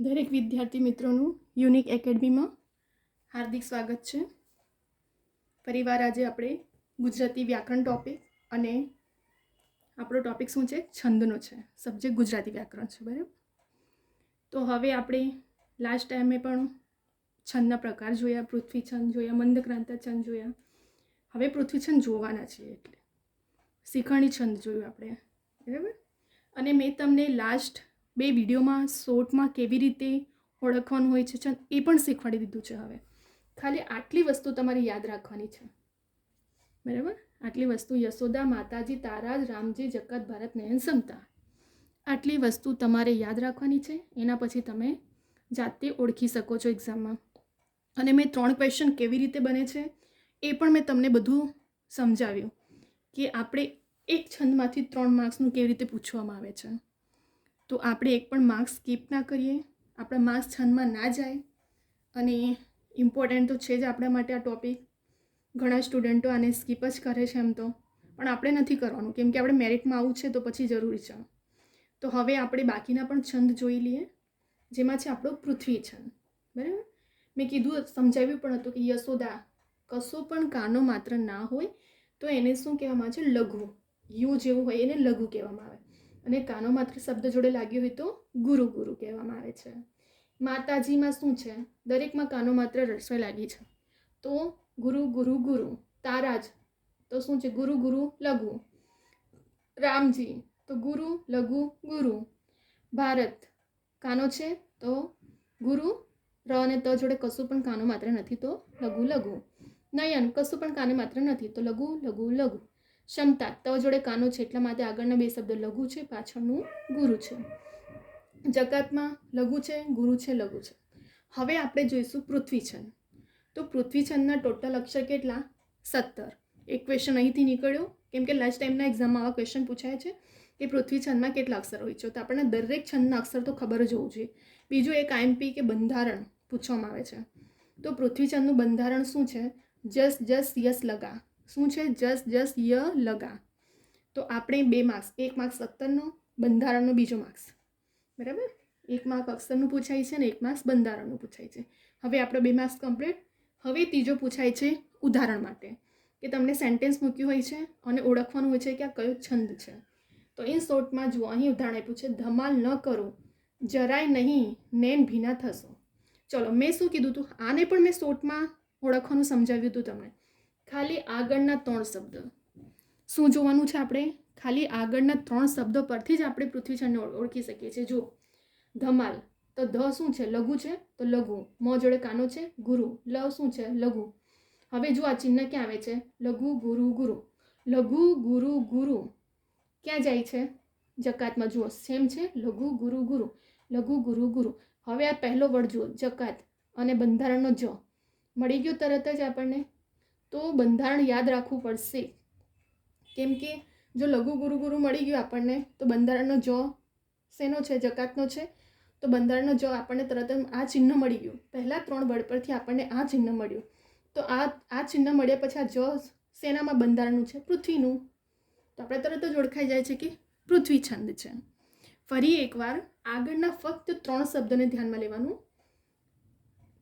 દરેક વિદ્યાર્થી મિત્રોનું યુનિક એકેડમીમાં હાર્દિક સ્વાગત છે. પરિવાર આજે આપણે ગુજરાતી વ્યાકરણ ટોપિક અને આપણો ટોપિક શું છે? છંદનો છે. સબ્જેક્ટ ગુજરાતી વ્યાકરણ છે, બરાબર? તો હવે આપણે લાસ્ટ ટાઈમે પણ છંદના પ્રકાર જોયા, પૃથ્વી છંદ જોયા, મંદક્રાંતા છંદ જોયા. હવે પૃથ્વી છંદ જોવાના છીએ એટલે શિખરણી છંદ જોયું આપણે, બરાબર? અને મેં તમને લાસ્ટ બે વિડીયોમાં શોર્ટમાં કેવી રીતે ઓળખવાનું હોય છે એ પણ શીખવાડી દીધું છે હવે. ખાલી આટલી વસ્તુ તમારે યાદ રાખવાની છે. બરાબર? આટલી વસ્તુ, યશોદા માતાજી તારાજ રામજી, જગત, ભારત, નયન, સમતા. આટલી વસ્તુ તમારે યાદ રાખવાની છે, એના પછી તમે જાતે ઓળખી શકો છો એક્ઝામમાં. અને મેં ત્રણ ક્વેશ્ચન કેવી રીતે બને છે, એ પણ મેં તમને બધું સમજાવ્યું કે આપણે એક છંદમાંથી ત્રણ માર્ક્સનું કેવી રીતે પૂછવામાં આવે છે. તો આપણે એક પણ માર્ક્સ સ્કીપ ના કરીએ. આપણા માર્ક્સ છંદમાં ના જાય. અને ઇમ્પોર્ટન્ટ તો છે જ આપણા માટે આ ટોપિક ઘણા સ્ટુડન્ટો આને સ્કીપ જ કરે છે એમ તો. પણ આપણે નથી કરવાનું. કેમ કે આપણે મેરિટમાં આવું છે તો પછી જરૂરી છે. તો હવે આપણે બાકીના પણ છંદ જોઈ લઈએ. જેમાં છે આપણો પૃથ્વી છંદ. બરાબર? મેં કીધું, સમજાવ્યું પણ હતું કે યશોદા કશો પણ કાનો માત્ર ના હોય તો એને શું કહેવામાં આવે છે? લઘુ. યુ જેવું હોય એને લઘુ કહેવામાં આવે. અને કાનો માત્ર શબ્દ જોડે લાગ્યો હોય તો ગુરુ ગુરુ કહેવામાં આવે છે. માતાજીમાં શું છે? દરેકમાં કાનો માત્ર રસોઈ લાગી છે. તો ગુરુ ગુરુ ગુરુ તારાજ તો શું છે? ગુરુ ગુરુ લઘુ. રામજી, તો ગુરુ લઘુ ગુરુ. ભારત, કાનો છે? તો ગુરુ, ર અને ત જોડે કશું પણ કાનો માત્ર નથી તો લઘુ લઘુ. નયન, કશું પણ કાને માત્ર નથી તો લઘુ લઘુ લઘુ. ક્ષમતા ત જોડે કાનો છે એટલા માટે આગળના બે શબ્દ લઘુ છે, પાછળનું ગુરુ છે. જકાતમાં લઘુ છે, ગુરુ છે, લઘુ છે. હવે આપણે જોઈશું પૃથ્વી છંદ તો પૃથ્વી છંદના ટોટલ અક્ષર કેટલા? સત્તર. એક ક્વેશ્ચન અહીંથી નીકળ્યો, કેમ કે લાસ્ટ ટાઈમના એક્ઝામમાં આવા ક્વેશ્ચન પૂછાય છે કે પૃથ્વી છંદમાં કેટલા અક્ષર હોય છે. તો આપણને દરેક છંદના અક્ષર તો ખબર જ હોવું જોઈએ. બીજું એક આઈએમપી કે બંધારણ પૂછવામાં આવે છે. તો પૃથ્વી છંદનું બંધારણ શું છે? જસ જસ યસ લગા. શું છે? જસ જસ, ય, લગા. તો આપણે બે માર્ક્સ એક માર્ક્સ સત્તરનો, બંધારણનો બીજો માર્ક્સ બરાબર? એક માર્ક અક્ષરનું પૂછાય છે ને એક માર્ક્સ બંધારણનું પૂછાય છે. હવે આપણો બે માર્ક્સ કમ્પ્લીટ હવે ત્રીજો પૂછાય છે ઉદાહરણ માટે, કે તમને સેન્ટેન્સ મૂક્યું હોય છે અને ઓળખવાનું હોય છે કે આ કયો છંદ છે. તો ઇન શોર્ટમાં જુઓ, અહીં ઉદાહરણ આપ્યું છે, ધમાલ ન કરો, જરાય નહીં, નેન ભીના થશો. ચલો, મેં શું કીધું હતું આને પણ મેં શોર્ટમાં ઓળખવાનું સમજાવ્યું હતું તમને. ખાલી આગળના ત્રણ શબ્દ. શું જોવાનું છે આપણે? ખાલી આગળના ત્રણ શબ્દો પરથી જ આપણે પૃથ્વીછંદને ઓળ- ઓળખી શકીએ છીએ. જો ધમાલ. તો ધ શું છે? લઘુ છે? તો લઘુ. મ જોડે કાનો છે? ગુરુ. લ શું છે? લઘુ. હવે જો આ ચિહ્ન ક્યાં આવે છે? લઘુ, ગુરુ ગુરુ. લઘુ, ગુરુ ગુરુ. ક્યાં જાય છે? જકાતમાં જુઓ. સેમ છે? લઘુ, ગુરુ ગુરુ. લઘુ, ગુરુ ગુરુ. હવે આ પહેલો વર્ડ જુઓ. જકાત અને બંધારણનો જ. મળી ગયો તરત જ આપણને? તો બંધારણ યાદ રાખવું પડશે. કેમ કે જો લઘુ ગુરુ ગુરુ મળી ગયું આપણને, તો બંધારણનો જ શેનો છે? જકાતનો છે? તો બંધારણનો જ આપણને તરત આ ચિહ્ન મળી ગયું. પહેલાં ત્રણ બળ પરથી આપણને આ ચિહ્ન મળ્યું. તો આ આ ચિહ્ન મળ્યા પછી આ જ શેનામાં બંધારણનું છે? પૃથ્વીનું. તો આપણે તરત જ ઓળખાઈ જાય છે કે પૃથ્વી છંદ છે. ફરી એકવાર આગળના ફક્ત ત્રણ શબ્દને ધ્યાનમાં લેવાનું.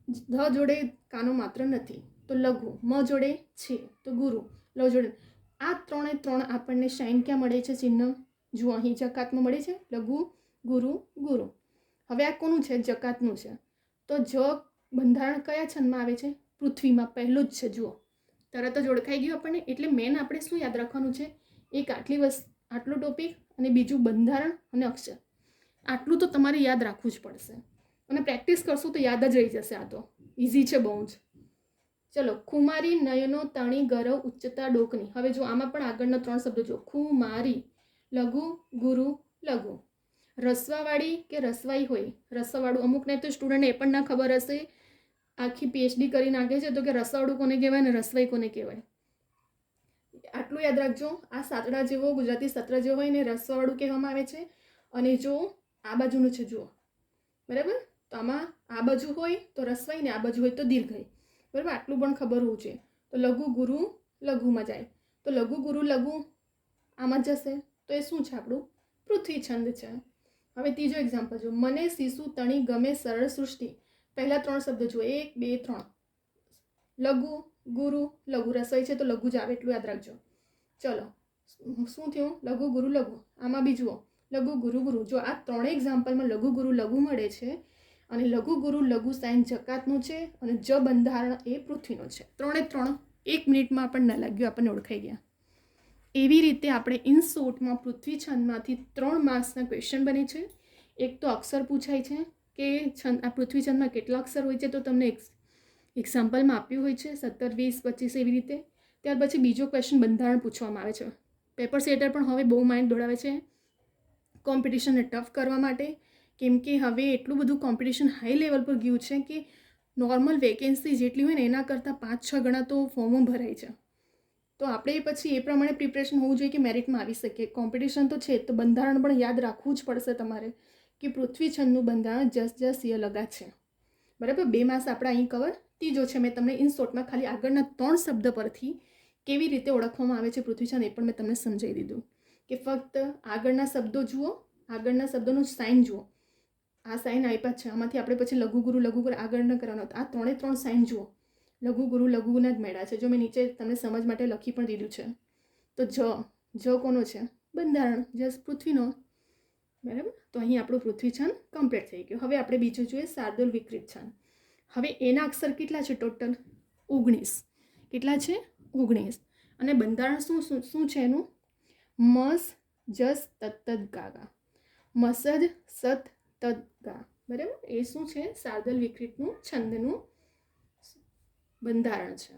ધ જોડે કાનો માત્ર નથી. તો લઘુ, મ જોડે છે, તો ગુરુ. લ જોડે. આ ત્રણે ત્રણ આપણને શાઇન ક્યાં મળે છે ચિહ્ન? જુઓ, અહીં જકાતમાં મળે છે. લઘુ, ગુરુ ગુરુ. હવે આ કોનું છે? જકાતનું છે. તો જ બંધારણ કયા છંદમાં આવે છે? પૃથ્વીમાં પહેલું જ છે, જુઓ. તરત જ ઓળખાઈ ગયું આપણને. એટલે મેન આપણે શું યાદ રાખવાનું છે? એક આટલી વસ્તુ આટલું ટોપિક અને બીજું બંધારણ અને અક્ષર. આટલું તો તમારે યાદ રાખવું જ પડશે. અને પ્રેક્ટિસ કરશો તો યાદ જ રહી જશે આ તો. ઇઝી છે બહુ જ. ચલો ખુમારી નયનો તાણી ગરવ ઉચ્ચતા ડોકની. હવે જો આમાં પણ આગળના ત્રણ શબ્દો જો ખુમારી લઘુ, ગુરુ, લઘુ. રસવાવાળી કે રસવાઈ હોય? રસવાવાળું અમુકને તો સ્ટુડન્ટ એ પણ ના ખબર હશે. આખી પીએચડી કરી નાખે છે તો કે રસવાળું કોને કહેવાય ને રસવાઈ કોને કહેવાય? આટલું યાદ રાખજો. આ સાતડા જેવો, ગુજરાતી સત્ર જેવો હોય ને રસવાળું કહેવામાં આવે છે. અને જો આ બાજુનું છે, જુઓ. બરાબર? તો આમાં આ બાજુ હોય તો રસવાઈ ને આ બાજુ હોય તો દીર્ઘઈ. બરાબર? આટલું પણ ખબર હોવું જોઈએ. તો લઘુ ગુરુ લઘુમાં જાય. તો લઘુ ગુરુ લઘુ આમાં જશે. તો એ શું છે આપણું? પૃથ્વી છંદ છે. હવે ત્રીજો એક્ઝામ્પલ જો મને શિશુ તણી ગમે સરળ સૃષ્ટિ. પહેલાં ત્રણ શબ્દ જુઓ. એક, બે, ત્રણ. લઘુ, ગુરુ, લઘુ. રસોઈ છે તો લઘુ જ આવે. એટલું યાદ રાખજો. ચલો. શું થયું? લઘુ, ગુરુ, લઘુ. આમાં બી જુઓ. લઘુ, ગુરુ ગુરુ. જો આ ત્રણેય એક્ઝામ્પલમાં લઘુ, ગુરુ, લઘુ મળે છે અને લઘુ ગુરુ, લઘુ સાઇન જકાતનું છે અને જ બંધારણ એ પૃથ્વીનો છે. ત્રણે ત્રણ, એક મિનિટમાં પણ ન લાગ્યું, આપણને ઓળખાઈ ગયા. એવી રીતે આપણે ઇન શોર્ટમાં પૃથ્વી છંદમાંથી ત્રણ માર્ક્સના ક્વેશ્ચન બને છે. એક તો અક્ષર પૂછાય છે કે છંદ, આ પૃથ્વી છંદમાં કેટલા અક્ષર હોય છે તો તમને એક એક્ઝામ્પલમાં આપ્યું હોય છે, સત્તર, વીસ, પચીસ એવી રીતે. ત્યાર પછી બીજો ક્વેશ્ચન બંધારણ પૂછવામાં આવે છે. પેપર સેટર પણ હવે બહુ માઇન્ડ દોડાવે છે. કોમ્પિટિશનને ટફ કરવા માટે કેમ કે હવે એટલું બધું કોમ્પિટિશન હાઈ લેવલ પર ગયું છે કે નોર્મલ વેકેન્સી જેટલી હોય ને એના કરતાં પાંચ છ ગણા તો ફોર્મો ભરાય છે. તો આપણે પછી એ પ્રમાણે પ્રિપરેશન હોવું જોઈએ કે મેરિટમાં આવી શકીએ. કોમ્પિટિશન તો છે તો બંધારણ પણ યાદ રાખવું જ પડશે તમારે કે પૃથ્વી છંદનું બંધારણ જસ જસ ય લગા છે. બરાબર? બે માસ આપણા અહીં કવર ત્રીજો છે મેં તમને ઇન શોર્ટમાં ખાલી આગળના ત્રણ શબ્દ પરથી કેવી રીતે ઓળખવામાં આવે છે પૃથ્વીછંદ એ પણ મેં તમને સમજાવી દીધું. કે ફક્ત આગળના શબ્દો જુઓ, આગળના શબ્દોનું સાઇન જુઓ. આ સાઇન આપ્યા છે. આમાંથી આપણે પછી લઘુ ગુરુ લઘુ આગળ ન કરવાનો આ ત્રણે ત્રણ સાઇન જુઓ. લઘુ ગુરુ લઘુના જ મેળા છે. જો મેં નીચે તમને સમજ માટે લખી પણ દીધું છે. તો જ જ કોનો છે? બંધારણ. જસ પૃથ્વીનો. બરાબર? તો અહીં આપણું પૃથ્વી છંદ કમ્પ્લીટ થઈ ગયું. હવે આપણે બીજું જોઈએ શાર્દુલ વિકૃત છંદ હવે એના અક્ષર કેટલા છે ટોટલ ઓગણીસ. કેટલા છે? ઓગણીસ. અને બંધારણ શું શું શું છે એનું? મસ, જસ, તત્તદ, ગાગા. મસદ, સત તદ ગા બરાબર? એ શું છે? શાર્દલ વિકૃતનું, છંદનું બંધારણ છે.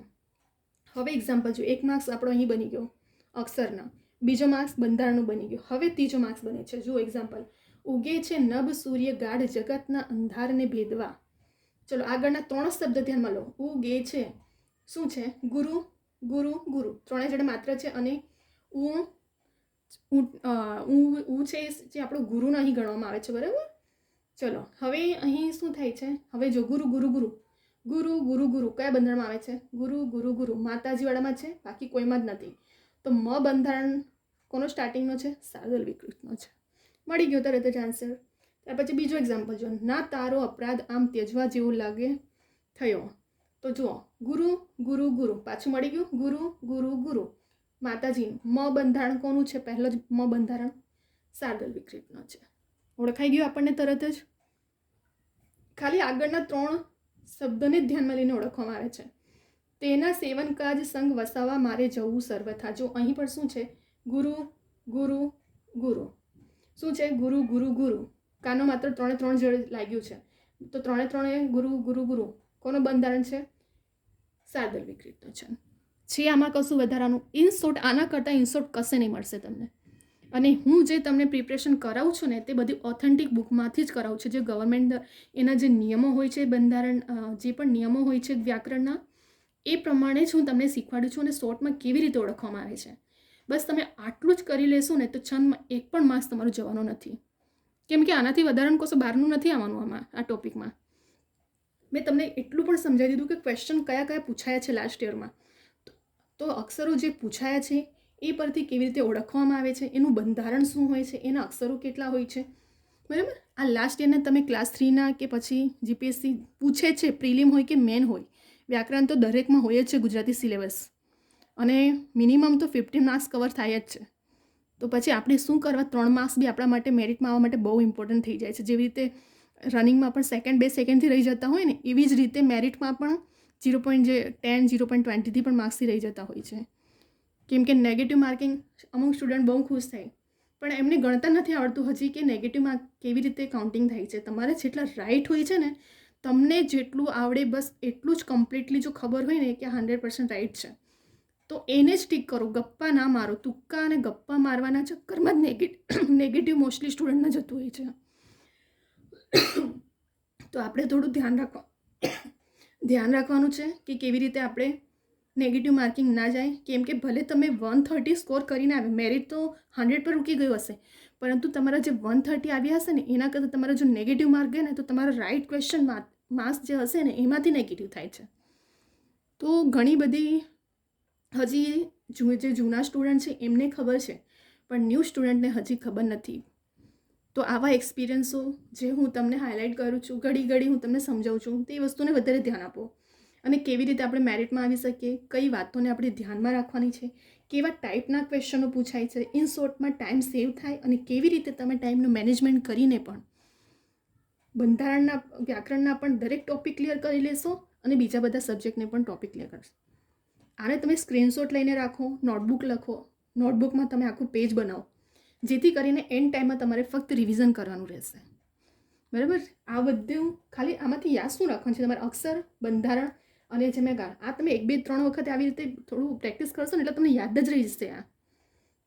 હવે એક્ઝામ્પલ જો, એક માર્ક્સ આપણો અહીં બની ગયો, અક્ષરના. બીજો માર્ક્સ બંધારણનું બની ગયો. હવે ત્રીજો માર્ક્સ બને છે. જુઓ એક્ઝામ્પલ ઉગે છે નભ સૂર્ય ગાઢ જગતના અંધારને ભેદવા. ચલો, આગળના ત્રણ શબ્દ ધ્યાનમાં લો. ઉગે છે. શું છે? ગુરુ ગુરુ ગુરુ. ત્રણેય જણ માત્ર છે અને ઉ ઉ છે જે આપણો ગુરુને અહીં ગણવામાં આવે છે, બરાબર? ચલો, હવે અહીં શું થાય છે? હવે જો ગુરુ ગુરુ ગુરુ. ગુરુ ગુરુ ગુરુ કયા બંધારણમાં આવે છે? ગુરુ ગુરુ ગુરુ. માતાજીવાળામાં છે, બાકી કોઈમાં જ નથી. તો મ બંધારણ કોનો સ્ટાર્ટિંગનો છે? સાદલ વિકૃતનો છે. મળી ગયો તરત જ આન્સર ત્યાર પછી બીજો એક્ઝામ્પલ જો. ના તારો અપરાધ આમ ત્યજવા જેવું લાગે થયો. તો જુઓ, ગુરુ ગુરુ ગુરુ. પાછું મળી ગયું. ગુરુ ગુરુ ગુરુ. માતાજી, મ બંધારણ કોનું છે? પહેલો જ મ બંધારણ. સાદલ વિકૃતનો છે. ઓળખાઈ ગયું આપણને તરત જ? ખાલી આગળના ત્રણ શબ્દને ધ્યાનમાં લઈને ઓળખવામાં આવે છે. તેના સેવન કાજ સંઘ વસાવા મારે જવું સર્વથા. જો અહીં પણ શું છે? ગુરુ ગુરુ ગુરુ. શું છે? ગુરુ ગુરુ ગુરુ. કાનો માત્ર ત્રણે ત્રણ જોડે લાગ્યું છે. તો ત્રણે ત્રણે ગુરુ ગુરુ ગુરુ. કોનું બંધારણ છે? સાદલ વિકૃતનો છે. છે આમાં કશું વધારાનું ઇન આના કરતાં ઇન કશે નહીં મળશે તમને. અને હું જે તમને પ્રિપરેશન કરાવું છું ને તે બધી ઓથેન્ટિક બુકમાંથી જ કરાવું છું. જે ગવર્મેન્ટ એના જે નિયમો હોય છે, બંધારણ જે પણ નિયમો હોય છે વ્યાકરણના, એ પ્રમાણે જ હું તમને શીખવાડું છું અને શોર્ટમાં કેવી રીતે ઓળખવામાં આવે છે. બસ તમે આટલું જ કરી લેશો ને તો છંદમાં એક પણ માસ તમારું જવાનો નથી. કેમ કે આનાથી વધારાનું કશું બહારનું નથી આવવાનું આમાં, આ ટોપિકમાં. મેં તમને એટલું પણ સમજાવી દીધું કે ક્વેશ્ચન કયા કયા પૂછાયા છે લાસ્ટ યરમાં તો અક્ષરો જે પૂછાયા છે એ પરથી કેવી રીતે ઓળખવામાં આવે છે? એનું બંધારણ શું હોય છે? એના અક્ષરો કેટલા હોય છે? બરાબર? આ લાસ્ટ યરના તમે ક્લાસ થ્રીના કે પછી જીપીએસસી પૂછે છે પ્રિલિમ હોય કે મેન હોય, વ્યાકરણ તો દરેકમાં હોય જ છે ગુજરાતી સિલેબસ અને મિનિમમ તો ફિફ્ટીન માર્ક્સ કવર થાય જ છે. તો પછી આપણે શું કરવા? ત્રણ માર્ક્સ બી આપણા માટે મેરિટમાં આવવા માટે બહુ ઇમ્પોર્ટન્ટ થઈ જાય છે. જેવી રીતે રનિંગમાં પણ સેકન્ડ બે સેકન્ડથી રહી જતા હોય ને, એવી જ રીતે મેરિટમાં પણ ઝીરો પોઈન્ટ જે ટેન ઝીરો પોઈન્ટ ટ્વેન્ટીથી પણ માર્ક્સથી રહી જતા હોય છે. કેમ કે નેગેટિવ માર્કિંગ અમુક સ્ટુડન્ટ બહુ ખુશ થાય. પણ એમને ગણતા નથી આવડતું હજી કે નેગેટિવ માર્ક કેવી રીતે કાઉન્ટિંગ થાય છે. તમારે જેટલા રાઇટ હોય છે ને, તમને જેટલું આવડે બસ એટલું જ કમ્પ્લીટલી જો ખબર હોય ને કે હંડ્રેડ પર્સન્ટ રાઇટ છે. તો એને જ ટીક કરો, ગપ્પા ના મારો, તુક્કા અને ગપ્પા મારવાના ચક્કરમાં જ નેગેટિવ નેગેટિવ મોસ્ટલી સ્ટુડન્ટને જતું હોય છે. તો આપણે થોડું ધ્યાન રાખવા ધ્યાન રાખવાનું છે કે કેવી રીતે આપણે નેગેટિવ માર્કિંગ ના જાય, કેમ કે ભલે તમે વન થર્ટી સ્કોર કરીને આવે મેરિટ તો હંડ્રેડ પર રૂકી ગયું હશે. પરંતુ તમારા જે વન થર્ટી આવ્યા હશે ને, એના કરતાં તમારા જો નેગેટિવ માર્ક ગયા ને, તો તમારા રાઇટ ક્વેશ્ચન માર્ક્સ જે હશે ને, એમાંથી નેગેટિવ થાય છે. તો ઘણી બધી હજી જે જૂના સ્ટુડન્ટ છે, એમને ખબર છે, પણ ન્યૂ સ્ટુડન્ટને હજી ખબર નથી. તો આવા એક્સપિરિયન્સો જે હું તમને હાઇલાઇટ કરું છું, ઘડી ઘડી હું તમને સમજાવું છું, તે વસ્તુને વધારે ધ્યાન આપો. અને કેવી રીતે આપણે મેરિટમાં આવી શકીએ, કઈ વાતોને આપણે ધ્યાનમાં રાખવાની છે, કેવા ટાઈપના ક્વેશ્ચનો પૂછાય છે ઇન શોર્ટમાં ટાઈમ સેવ થાય અને કેવી રીતે તમે ટાઈમનું મેનેજમેન્ટ કરીને પણ બંધારણના, વ્યાકરણના પણ દરેક ટોપિક ક્લિયર કરી લેશો અને બીજા બધા સબ્જેક્ટને પણ ટોપિક ક્લિયર કરશો. આને તમે સ્ક્રીનશોટ લઈને રાખો નોટબુક લખો નોટબુકમાં તમે આખું પેજ બનાવો, જેથી કરીને એન્ડ ટાઈમમાં તમારે ફક્ત રિવિઝન કરવાનું રહેશે. બરાબર? આ બધું ખાલી આમાંથી યાદ શું રાખવાનું છે? તમારે અક્ષર, બંધારણ અને જે મેં આ તમે એક, બે, ત્રણ વખત આવી રીતે થોડું પ્રેક્ટિસ કરશો ને એટલે તમને યાદ જ રહી જશે આ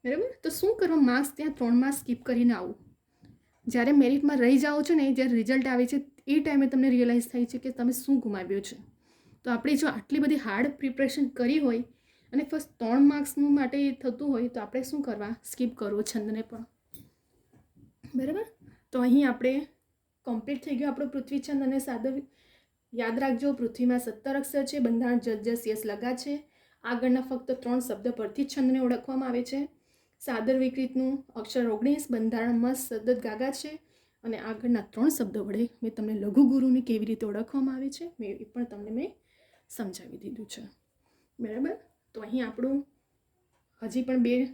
બરાબર? તો શું કરવા માર્ક્સ ત્યાં ત્રણ માર્ક્સ સ્કીપ કરીને આવું. જ્યારે મેરિટમાં રહી જાઓ છો ને, જ્યારે રિઝલ્ટ આવે છે, એ ટાઈમે તમને રિયલાઇઝ થાય છે કે તમે શું ગુમાવ્યું છે. તો આપણે જો આટલી બધી હાર્ડ પ્રિપરેશન કરી હોય અને ફર્સ્ટ ત્રણ માર્ક્સનું માટે થતું હોય, તો આપણે શું કરવા? સ્કીપ કરવો છંદને પણ. બરાબર? તો અહીં આપણે કમ્પ્લીટ થઈ ગયો આપણો પૃથ્વીછંદ અને સાદર યાદ રાખજો, પૃથ્વીમાં સત્તર અક્ષર છે, બંધારણ જસ જસ યસ લગા છે. આગળના ફક્ત ત્રણ શબ્દ પરથી છંદને ઓળખવામાં આવે છે. સાદર વિકૃતનું, અક્ષર ઓગણીસ, બંધારણ મસ્ત સદત ગાગા છે. અને આગળના ત્રણ શબ્દો વડે મેં તમને લઘુ ગુરુને કેવી રીતે ઓળખવામાં આવે છે, મેં એ પણ તમને મેં સમજાવી દીધું છે. બરાબર? તો અહીં આપણું, હજી પણ બે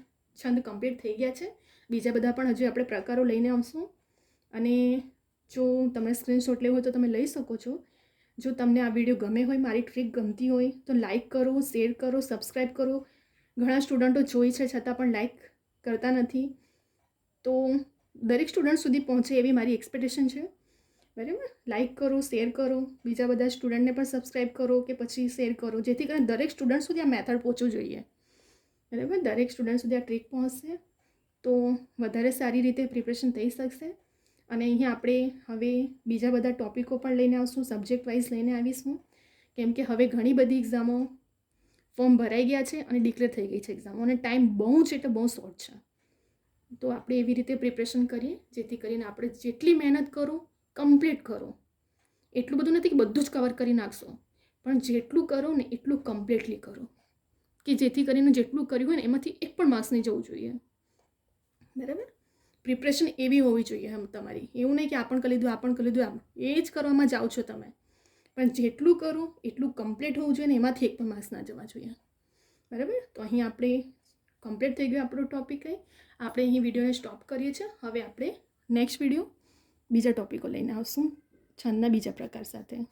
છંદ કમ્પ્લીટ થઈ ગયા છે. બીજા બધા પણ હજી આપણે પ્રકારો લઈને આવશું. અને જો તમે સ્ક્રીનશોટ લેવો હોય તો તમે લઈ શકો છો. જો તમને આ વીડિયો ગમે હોય, મારી ટ્રીક ગમતી હોય, તો લાઈક કરો શેર કરો સબસ્ક્રાઈબ કરો. ઘણા સ્ટુડન્ટો જોઈ છે, છતાં પણ લાઈક કરતા નથી. તો દરેક સ્ટુડન્ટ સુધી પહોંચે એવી મારી એક્સપેક્ટેશન છે. બરાબર? લાઈક કરો શેર કરો. બીજા બધા સ્ટુડન્ટને પણ સબસ્ક્રાઈબ કરો કે પછી શેર કરો. જેથી કરીને દરેક સ્ટુડન્ટ સુધી આ મેથડ પહોંચવું જોઈએ. બરાબર? દરેક સ્ટુડન્ટ સુધી આ ટ્રીક પહોંચશે. તો વધારે સારી રીતે પ્રિપરેશન થઈ શકશે. અને અહીંયા આપણે હવે બીજા બધા ટોપિકો પણ લઈને આવશું સબ્જેક્ટ વાઇઝ લઈને આવીશું. કેમ કે હવે ઘણી બધી એક્ઝામો ફોર્મ ભરાઈ ગયા છે અને ડિક્લેર થઈ ગઈ છે એક્ઝામો અને ટાઈમ બહુ જ એટલે બહુ શોર્ટ છે. તો આપણે એવી રીતે પ્રિપરેશન કરીએ, જેથી કરીને આપણે જેટલી મહેનત કરો કમ્પ્લીટ કરો. એટલું બધું નથી કે બધું જ કવર કરી નાખશો, પણ જેટલું કરો ને એટલું કમ્પ્લીટલી કરો. કે જેથી કરીને જેટલું કર્યું હોય ને એમાંથી એક પણ માર્ક્સ નહીં જવું જોઈએ. બરાબર? પ્રિપરેશન એવી હોવી જોઈએ એમ તમારી. એવું નહીં કે આ પણ કરી લીધું આ પણ કરી લીધું આમ. એ જ કરવામાં જાઓ છો તમે. પણ જેટલું કરો, એટલું કમ્પ્લીટ હોવું જોઈએ ને એમાંથી એક પણ માર્ક્સ ના જવા જોઈએ. બરાબર? તો અહીં આપણે કમ્પ્લીટ થઈ ગયો આપણો ટોપિક કંઈ આપણે અહીં વિડીયોને સ્ટોપ કરીએ છીએ. હવે આપણે નેક્સ્ટ વીડિયો બીજા ટોપિકો લઈને આવશું. છંદના બીજા પ્રકાર સાથે.